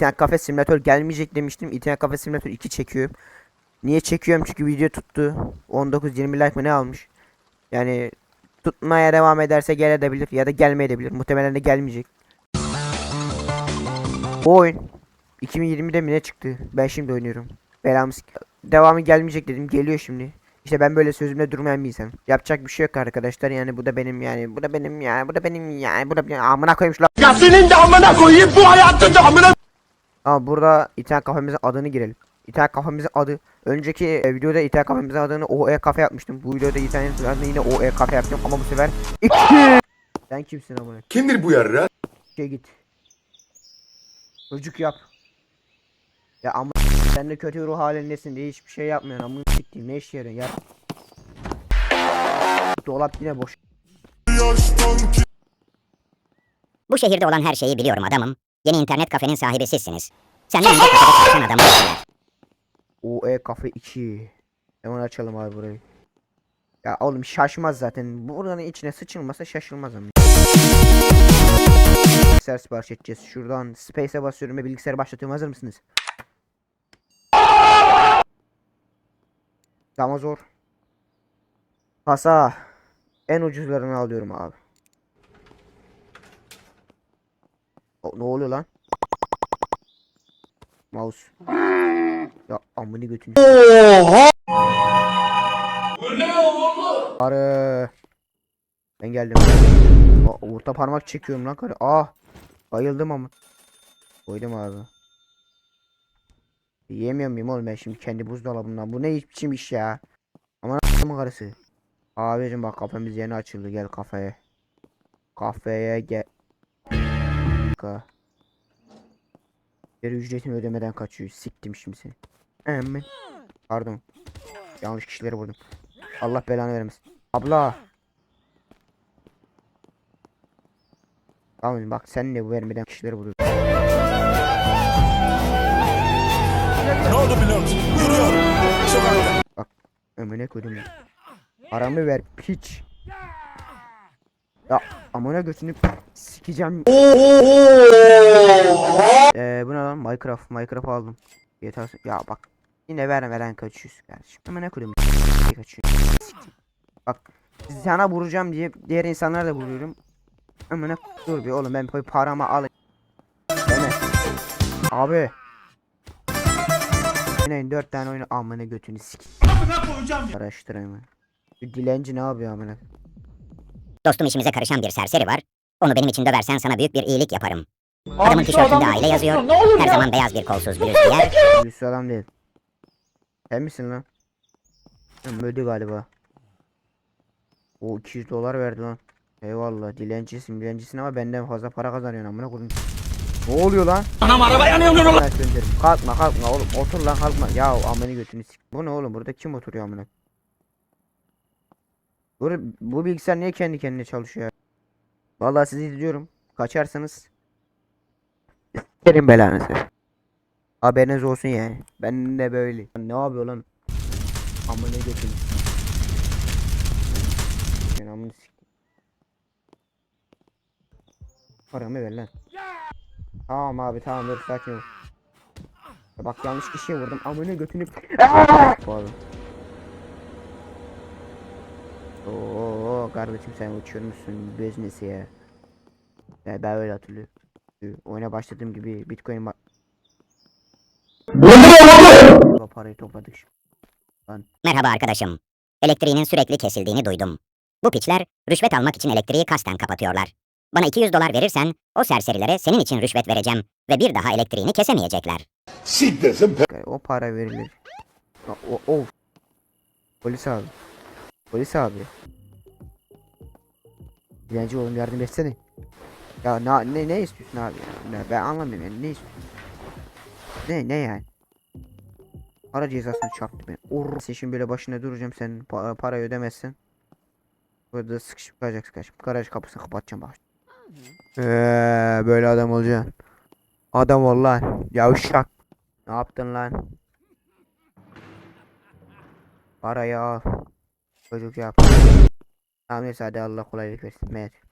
internet kafe simülatör gelmeyecek demiştim. İnternet kafe simülatör 2 çekiyorum. Niye çekiyorum? Çünkü video tuttu. 19-20 like mı ne almış? Yani tutmaya devam ederse gelebilir ya da gelmeyebilir. Muhtemelen de gelmeyecek. Bu oyun 2020'de mi ne çıktı? Ben şimdi oynuyorum. Belamız devamı gelmeyecek dedim. Geliyor şimdi. İşte ben böyle sözümde durmayan bir insanım. Yapacak bir şey yok arkadaşlar. Yani bu da benim yani. Bu da benim yani. Bu da benim yani. Bu da benim. Amına koymuş lan. Ya senin de amına koyayım bu hayatın da amına Ama burada internet kafemizin adını girelim. İnternet kafemizin adı. Önceki e, videoda internet kafemizin adını OE kafe yapmıştım. Bu videoda internet adını yine OE kafe yaptım ama bu sefer iki. Sen kimsin amına? Kimdir bu yarra? Şey git. Çocuk yap. Ya ama sen de kötü ruh halindesin diye hiçbir şey yapmıyorsun. Amına siktiğim ne işe yarıyor ya. Dolap yine boş. Bu şehirde olan her şeyi biliyorum adamım. Yeni internet kafenin sahibi sizsiniz. Senden önce kafede çalışan adamı dediler. OE kafe 2. Hemen açalım abi burayı. Ya oğlum şaşmaz zaten. Buranın içine sıçılmasa şaşılmaz ama. Bilgisayar sipariş edeceğiz. Şuradan space'e basıyorum ve bilgisayarı başlatıyorum. Hazır mısınız? Ama zor. Kasa. En ucuzlarını alıyorum abi. Ne oluyor lan? Mouse. Ya amını götünü. Arı. Ben geldim. Aa, orta parmak çekiyorum lan karı. Ah. Bayıldım ama. Koydum abi. Yiyemiyor muyum oğlum ben şimdi kendi buzdolabımdan. Bu ne biçim iş ya. Aman a**ımın karısı. Abicim bak kafemiz yeni açıldı. Gel kafeye. Kafeye gel. Ka. Geri ücretini ödemeden kaçıyor. Siktim şimdi seni. Emin. Pardon. Yanlış kişileri vurdum. Allah belanı vermesin. Abla. Tamam bak sen de bu vermeden kişileri vuruyorsun. Ne oldu musun? Yürüyorum. Sokakta. Ömüne koydum ya. Paramı ver piç. Ya amına götünü sikeceğim. Eee bu ne lan Minecraft Minecraft aldım. GTA ya bak yine veren veren kaçıyorsun kardeşim. Amına koydum kaçıyor. Sikeyim. Bak sana vuracağım diye diğer insanlara da vuruyorum. Amına dur bir oğlum ben koy paramı al. Deme. Abi. Yine dört tane oyunu amına götünü sik. Araştırayım. Şu dilenci ne yapıyor amına? Dostum işimize karışan bir serseri var. Onu benim için döversen sana büyük bir iyilik yaparım. Adamın tişörtünde aile yazıyor. Her zaman beyaz bir kolsuz bluz giyer. Birisi adam değil. Sen misin lan? Hı, Öldü galiba. O 200 dolar verdi lan. Eyvallah dilencisin dilencisin ama benden fazla para kazanıyorsun amına koyayım. Ne oluyor lan? Anam araba yanıyor lan. Kalkma kalkma oğlum otur lan kalkma. Ya amını götünü sik. Bu ne oğlum burada kim oturuyor amına? Bu, bu bilgisayar niye kendi kendine çalışıyor? Vallahi sizi izliyorum. Kaçarsanız Senin belanızı. Haberiniz olsun yani. Ben de böyle. Ne yapıyor lan? Amına götünü. Ben amını sik. Paramı ver lan. Tamam abi tamam dur sakin ol. Bak yanlış kişiye vurdum. Amına götünü. Pardon. Oo kardeşim sen uçuyormuşsun business'i ya. Ya ben öyle hatırlıyorum. Oyuna başladığım gibi Bitcoin Bu parayı topladık şimdi. Merhaba arkadaşım. Elektriğinin sürekli kesildiğini duydum. Bu piçler rüşvet almak için elektriği kasten kapatıyorlar. Bana 200 dolar verirsen o serserilere senin için rüşvet vereceğim ve bir daha elektriğini kesemeyecekler. Siktirsin. O para verilir. O, o, o. Polis abi. Polis abi. Dilenci oğlum yardım etsene. Ya na, ne ne istiyorsun abi ya? Ne, ben anlamıyorum yani ne istiyorsun? Ne ne yani? Para cezasını çarptı beni. Or sen şimdi böyle başında duracağım sen pa parayı ödemezsen. Burada sıkışıp kalacaksın kardeşim. Garaj kapısını kapatacağım bak. Eee böyle adam olacaksın. Adam ol lan. Yavşak. Ne yaptın lan? Parayı al. Çocuk yap. Tamam neyse hadi Allah kolaylık versin. Mehmet.